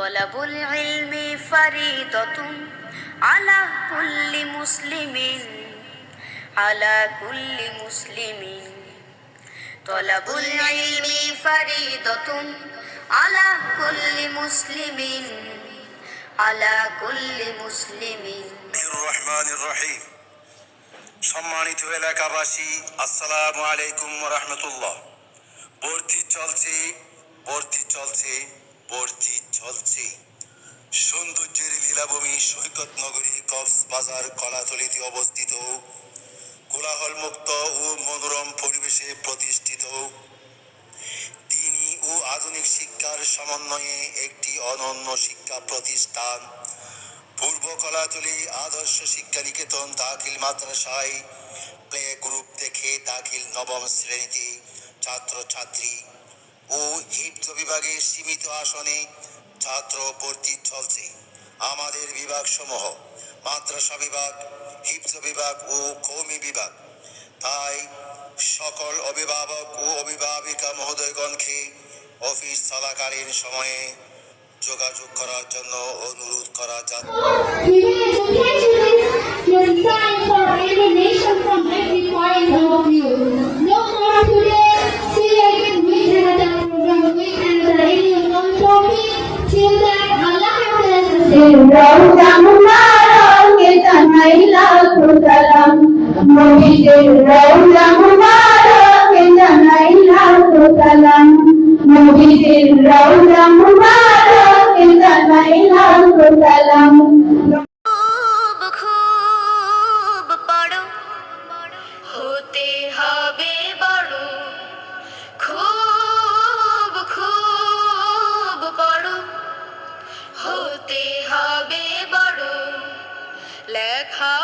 তলাবুল ইলমি ফারিদাতুন আলা কুল্লি মুসলিমিন, আলা কুল্লি মুসলিমিন। তলাবুল ইলমি ফারিদাতুন আলা কুল্লি মুসলিমিন, আলা কুল্লি মুসলিমিন। রহমানির রহিম। সম্মানিত এলাকাবাসী, আসসালামু আলাইকুম রহমতুল্লাহ। বর্তি চলছে বর্তি চলছে বর্তি চলছে সৌন্দর্যের লীলাভূমি সৈকত নগরী কক্সবাজার কলাতলিতে অবস্থিত। কোলাহল মুক্ত ও মনোরম পরিবেশে প্রতিষ্ঠিত। তিনি ও আধুনিক শিক্ষার সমন্বয়ে একটি অনন্য শিক্ষা প্রতিষ্ঠান। পূর্ব কলাতলি আদর্শ শিক্ষা নিকেতন দাখিল মাদ্রাসায় প্লে গ্রুপ থেকে দাখিল নবম শ্রেণীতে ছাত্রছাত্রী ও হিফজ বিভাগে সীমিত আসনে ছাত্র ভর্তি চলছে। আমাদের বিভাগ সমূহ মাদ্রাসা বিভাগ হিপস বিভাগ ও কৌমি বিভাগ। তাই সকল অভিভাবক ও অভিভাবিকা মহোদয়গণকে অফিস চলাকালীন সময়ে যোগাযোগ করার জন্য অনুরোধ করা যাচ্ছে। Hafiz. হতে হবে বড় লেখা